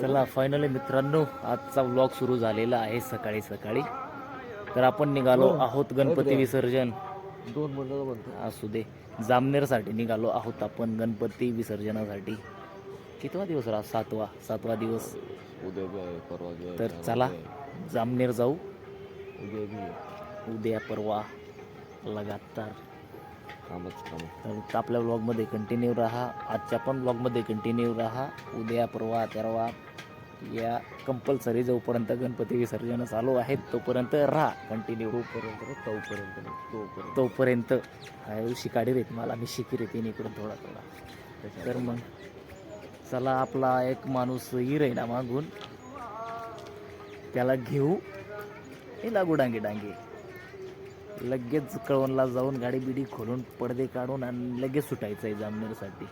चला फायनली मित्रांनो आजचा व्लॉग सुरू झालेला आहे सकाळी सकाळी. तर आपण निघालो आहोत गणपती विसर्जन. दोन असू दे. जामनेरसाठी निघालो आहोत आपण गणपती विसर्जनासाठी. कितवा दिवस राहा सातवा. सातवा दिवस. उद्या तर चला. जामनेर जाऊ. उद्या. उद्या परवा लगातार. कामच काम. तर आपल्या ब्लॉगमध्ये कंटिन्यू राहा. आजच्या पण ब्लॉगमध्ये कंटिन्यू राहा. उद्या परवा तेरवा या कंपल्सरी जोपर्यंत गणपती विसर्जन चालू आहेत तोपर्यंत राहा. कंटिन्यू तोपर्यंत तोपर्यंत तोपर्यंत. तोपर्यंत. शिकाडी रेत मला. मी शिकी रेतीन इकडून थोडा थोडा. तर मग चला आपला एक माणूस हिर आहे ना मागून त्याला घेऊ. हे लागू डांगे डांगे. लगेच कळवणला जाऊन गाडी बिडी खोलून पडदे काढून आणि लगेच सुटायचं आहे जामनेरसाठी.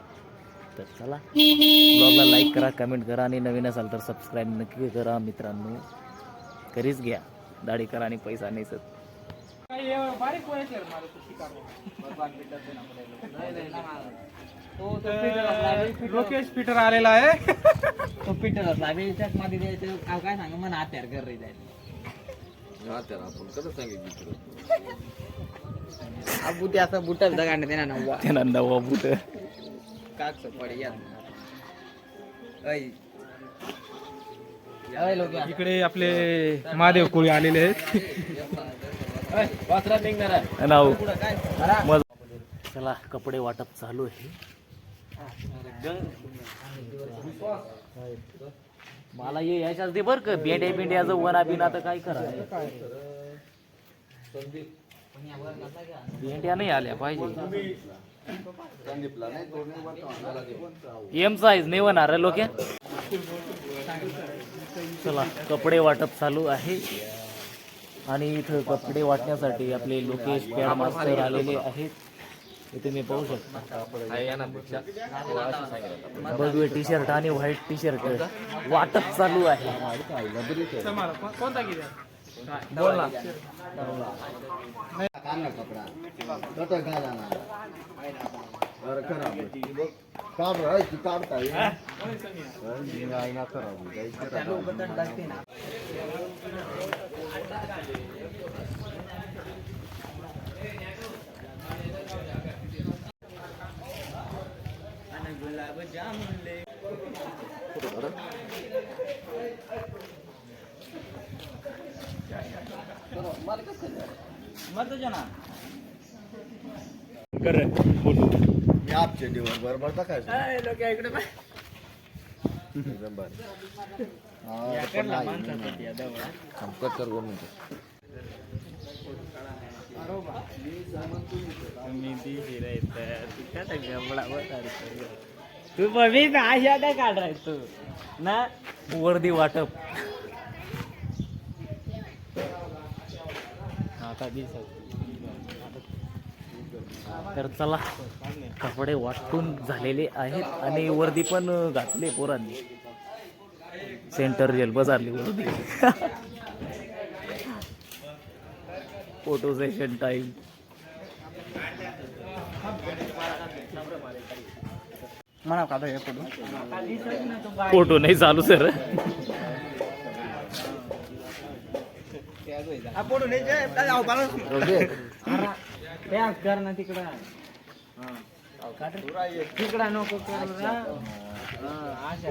तर चला ब्लॉगला लाईक करा कमेंट करा आणि नवीन असाल तर सबस्क्राईब नक्की करा मित्रांनो. करीच घ्या दाढी करा आणि पैसा नाही सर. लोकेश पीटर आलेला आहे. तो पीटर असला. काय सांग? मला हत्यार कर हा त्याला आपण कसं सांगितलं बुटी असं बुटा बिटा त्यांना काक पडे या ऐ. ऐ लोक. इकडे आपले महादेव कोळी आलेले आहेत. वासरा निघणार आहे. नाव काय? मज चला कपडे वाटप चालू आहे. मला ये याच्यात दे बरं का. बेड्या बिंड्याचं वना बिना तर काय करा. भेंड्या नाही आल्या पाहिजे. एम साईज नाही होणार रे लोक. चला कपडे वाटप चालू आहे. आणि इथं कपडे वाटण्यासाठी आपले लोकेश पॅड मास्टर आलेले आहेत. इथे मी पाहू शकता. भगवे टी शर्ट आणि व्हाईट टी शर्ट वाटप चालू आहे. बोल. ना कपडा खराब काम राहायची काढता येईल नाही ना खराब टाकते ना गुलाब जामुन मी आपचे दिवस बरोबर लोक इकडे. हा, या पण कर ना नाही, माणसासाठी या दवा. संपत कर गो म्हणतो तू बघी ना अशा नाही काढाय तू. ना? वर्दी वाटप. आता दिसत तर चला कपडे वाटून झालेले आहेत आणि वर्दी पण घातले पोरांनी. सेंटर जेल बजारली वर्दी. फोटो सेशन टाइम म्हणा हे फोटो फोटो नाही चालू सर कर ना तिकडं तिकडं नको करू ना हा, अशा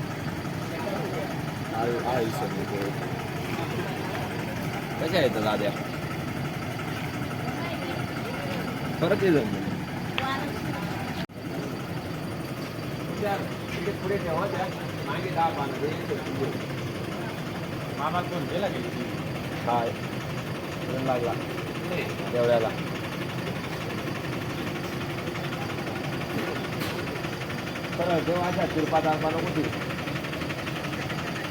कशा आहेत दाद्या? परत ये जाऊन पुढे ठेवा मागे दहा. मामा कोण गेला गेली काय? लागला. एवढ्याला. सरळ देव अशा तिरपात आणता नको ती नारळ कुठे त्यांना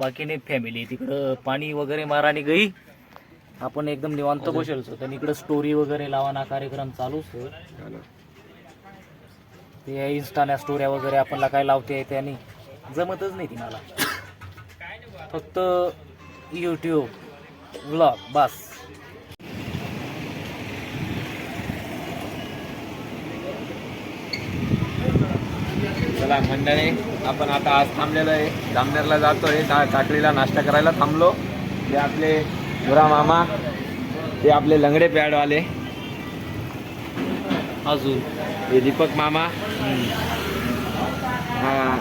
बाकी नाही फॅमिली तिकडं पाणी वगैरे मारानी गई. आपण एकदम निवांत बसेल तर इकडं स्टोरी वगैरे लावाना कार्यक्रम चालूच. ते इन्स्टाना स्टोऱ्या वगैरे आपणला काय लावते त्याने जमतच नाही ती मला. फक्त यूट्यूब व्लॉग बस. चला मंडळी आपण आता आज थांबलेलो आहे. जामनेरला जातोय. सा- साखळीला नाश्ता करायला थांबलो. ते आपले मुरा मामा ते आपले लंगडे पॅडवाले अजून. हे दीपक मामा. हा.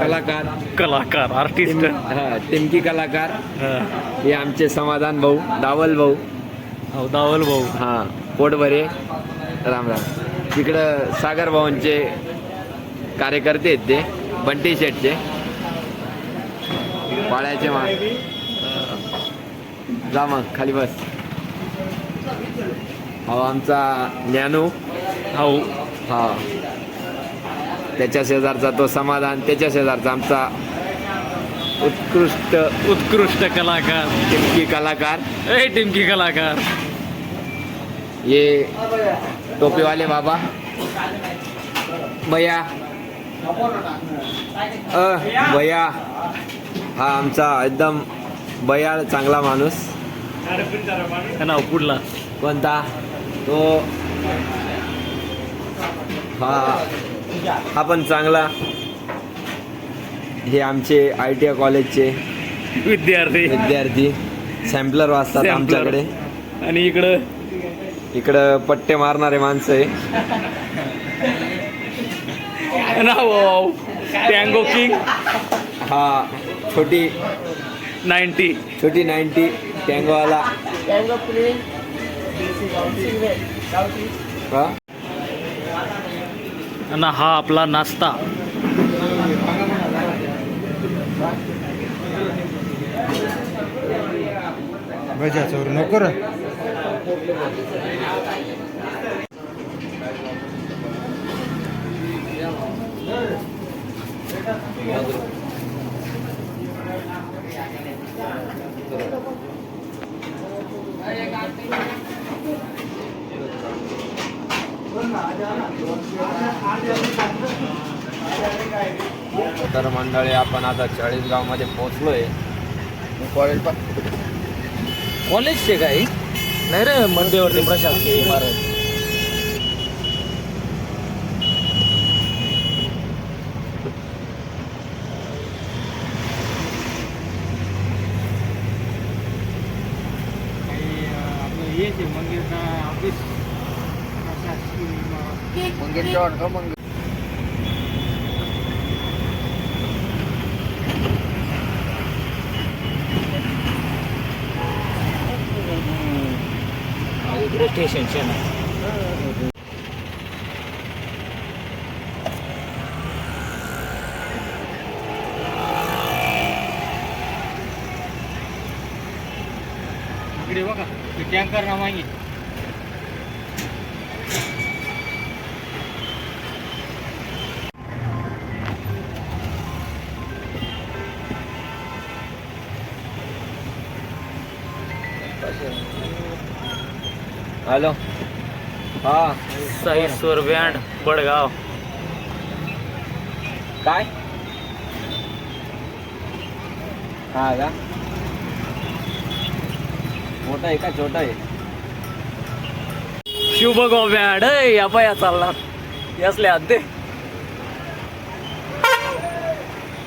कलाकार. कलाकार आर्टिस्ट हा टिमकी कलाकार. हे आमचे समाधान भाऊ दावल भाऊ. हो दावल भाऊ. हा पोटभरे. राम राम. तिकडं सागर भाऊंचे कार्यकर्ते आहेत ते बंटी शेटचे पाळ्याचे मा जा मग खाली बस. हो आमचा ज्ञानू. हो हा. त्याच्या शेजारचा तो समाधान त्याच्या शेजारचा आमचा उत्कृष्ट उत्कृष्ट कलाकार. टिमकी कलाकार. ए टिमकी कलाकार. ये टोपी वाले बाबा. भैया. अ भैया हा आमचा एकदम बयाळ चांगला माणूस. नाव पुढला कोणता? तो हा हा पण चांगला. हे आमचे आय टी आय कॉलेजचे विद्यार्थी. विद्यार्थी. सॅम्पलर वाचतात. आमच्याकडे. आणि इकडं इकडं पट्टे मारणारे माणसं आहे. नाव टँगो किंग हा छोटी। नाईन्टी छोटी नाईन्टी टँगोवाला हा। आणि हा आपला नाश्ता। गजा चोर नको तर मंडळी आपण आता चाळीसगावमध्ये पोहोचलोय कॉलेज कॉलेजचे काही? नाही रे मध्यवर्ती प्रशासकीय इमारत. જે છે મંદિરના ઓફિસ મંદિર ચોર તો મંદિર સ્ટેશન છે ને. इकडे बघा टँकर ना मागे. हॅलो. हा. साई स्वर बँड बडगाव. काय? हा का? मोठा आहे का छोटा आहे? शिवबगाव बँड या पाया चालला यासले अद्दे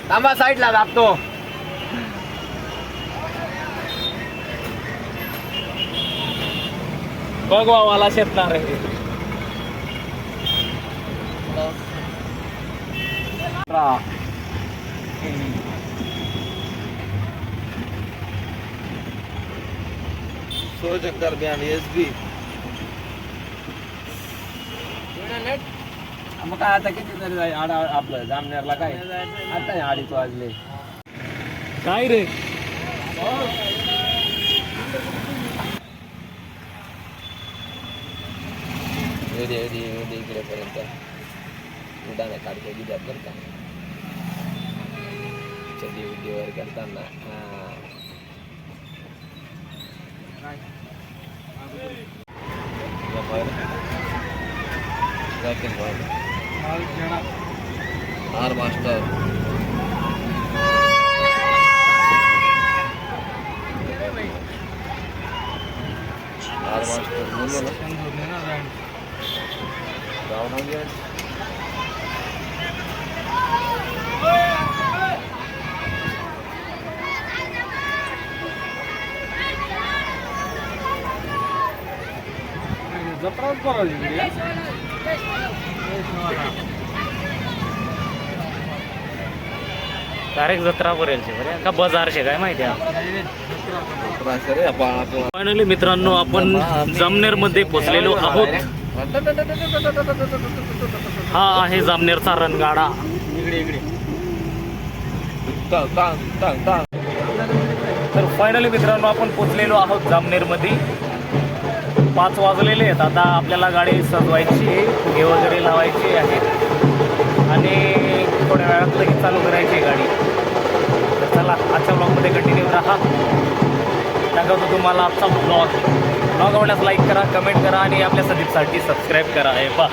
थांबा साईडला दाबतो. बघवावाला शेतणार आहे. सोजकर बँड एस बी मग काय आता किती तरी जाईल आडा आपलं जामनेरला काय? आता अडीच वाजले. काय रे? इकडेपर्यंत उडाने काढते बरं का? करताना. हा या बाहेर. जातील बाहेर. आर मास्टर आर मास्टर बोललो ना जाऊ ना घ्या. जत्राच करायची डायरेक्ट जत्रा भरेलचे बरे का बाजारचे काय माहिती त्रास रे आपण आपण फायनली मित्रांनो आपण जामनेरमध्ये पोहोचलेलो आहोत हा आहे जामनेरचा रणगाडा इकडे इकडे तर फायनली मित्रांनो आपण पोचलेलो आहोत जामनेरमध्ये पाच वाजलेले आहेत. आता आपल्याला गाडी सजवायची हे वगैरे लावायची आहे. आणि थोड्या वेळात लगेच चालू करायची आहे गाडी. तर चला आजच्या ब्लॉगमध्ये कंटिन्यू राहा. दाखवतो तुम्हाला आजचा ब्लॉग ब्लॉग आवडल्यास लाईक करा कमेंट करा आणि आपल्या सदीपसाठी सबस्क्राईब करा. हे पा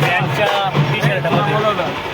त्यांच्या टी शर्टमध्ये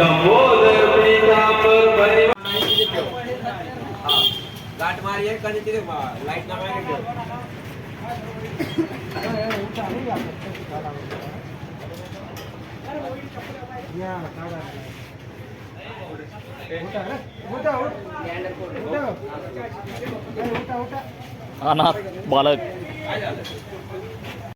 लंबोदर पीतांबर परिवार हा गाठ मार एक आणि तिथे लाइट ना मागे ठेव अनाथ बालक। काय झालं